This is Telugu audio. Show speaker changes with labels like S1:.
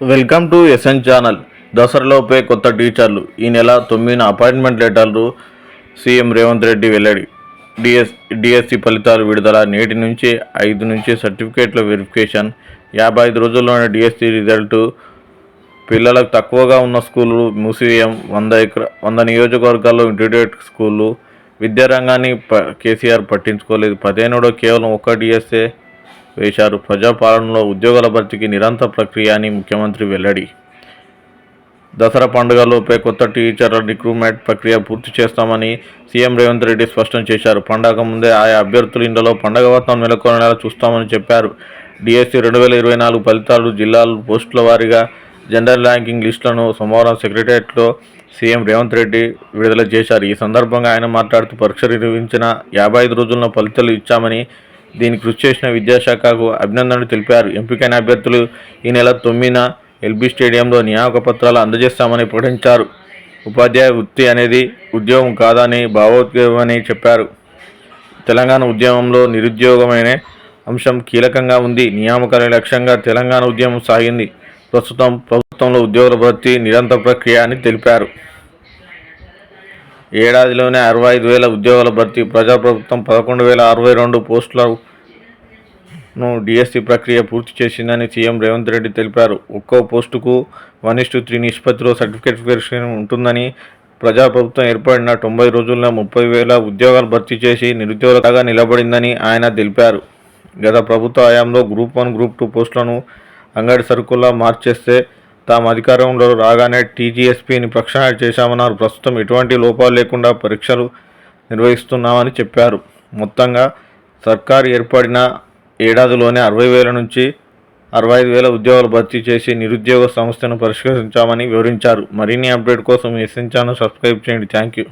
S1: Welcome to SN channel. దసరాలోపే కొత్త టీచర్లు. ఈ నెల తొమ్మిదిన అపాయింట్మెంట్ లెటర్లు సీఎం రేవంత్ రెడ్డి వెల్లడి. డిఎస్ డిఎస్సి ఫలితాలు విడుదల నేటి నుంచి ఐదు నుంచి సర్టిఫికేట్ల వెరిఫికేషన్. యాభై ఐదు రోజుల్లోనే డిఎస్సి రిజల్ట్. పిల్లలకు తక్కువగా ఉన్న స్కూళ్ళు మూసివేయం. వంద ఎకర వంద నియోజకవర్గాల్లో ఇంటర్మీడియట్ స్కూళ్ళు విద్యారంగాన్ని ప కేసీఆర్ పట్టించుకోలేదు. పదిహేనుడో కేవలం ఒక్క డిఎస్ఏ వేశారు. ప్రజాపాలనలో ఉద్యోగాల భర్తీకి నిరంతర ప్రక్రియ అని ముఖ్యమంత్రి వెల్లడి. దసరా పండుగలోపే కొత్త టీచర్ల రిక్రూట్మెంట్ ప్రక్రియ పూర్తి చేస్తామని సీఎం రేవంత్ రెడ్డి స్పష్టం చేశారు. పండగ ముందే ఆయా అభ్యర్థుల ఇండ్లలో పండగ వాతావరణం నెలకొనేలా చూస్తామని చెప్పారు. డిఎస్సి రెండు వేల ఇరవై నాలుగు ఫలితాలు జిల్లాలు పోస్టుల వారీగా జనరల్ ర్యాంకింగ్ లిస్టులను సోమవారం సెక్రటరియట్లో సీఎం రేవంత్ రెడ్డి విడుదల చేశారు. ఈ సందర్భంగా ఆయన మాట్లాడుతూ పరీక్ష నిర్వహించిన యాభై ఐదు రోజుల్లో ఫలితాలు ఇచ్చామని దీనికి కృషి చేసిన విద్యాశాఖకు అభినందనలు తెలిపారు. ఎంపికైన అభ్యర్థులు ఈ నెల తొమ్మిదిన ఎల్బీ స్టేడియంలో నియామక పత్రాలు అందజేస్తామని ప్రకటించారు. ఉపాధ్యాయ వృత్తి అనేది ఉద్యోగం కాదని భావోద్వేగమని చెప్పారు. తెలంగాణ ఉద్యమంలో నిరుద్యోగమైన అంశం కీలకంగా ఉంది. నియామకాల లక్ష్యంగా తెలంగాణ ఉద్యమం సాగింది. ప్రస్తుతం ప్రభుత్వంలో ఉద్యోగుల భర్తీ నిరంతర ప్రక్రియ అని తెలిపారు. ఏడాదిలోనే అరవై ఐదు వేల ఉద్యోగాల భర్తీ ప్రజాప్రభుత్వం పదకొండు వేల అరవై రెండు పోస్టులను డిఎస్సి ప్రక్రియ పూర్తి చేసిందని సీఎం రేవంత్ రెడ్డి తెలిపారు. ఒక్కో పోస్టుకు వన్ ఇస్టు త్రీ నిష్పత్తిలో సర్టిఫికేట్ వెరిఫికేషన్ ఉంటుందని ప్రజాప్రభుత్వం ఏర్పడిన తొంభై రోజుల్లో ముప్పై వేల ఉద్యోగాలు భర్తీ చేసి నిరుద్యోగులుగా నిలబడిందని ఆయన తెలిపారు. గత ప్రభుత్వ హయాంలో గ్రూప్ వన్ గ్రూప్ టూ పోస్టులను అంగడి సరుకుల్లా మార్చేస్తే తాము అధికారంలో రాగానే టీజీఎస్పీని ప్రక్షాళన చేశామన్నారు. ప్రస్తుతం ఎటువంటి లోపాలు లేకుండా పరీక్షలు నిర్వహిస్తున్నామని చెప్పారు. మొత్తంగా సర్కారు ఏర్పడిన ఏడాదిలోనే అరవై వేల నుంచి అరవై ఐదు వేల ఉద్యోగాలు భర్తీ చేసి నిరుద్యోగ సమస్యను పరిష్కరించామని వివరించారు. మరిన్ని అప్డేట్ కోసం ఎస్ఎన్ ఛానల్ సబ్స్క్రైబ్ చేయండి. Thank you.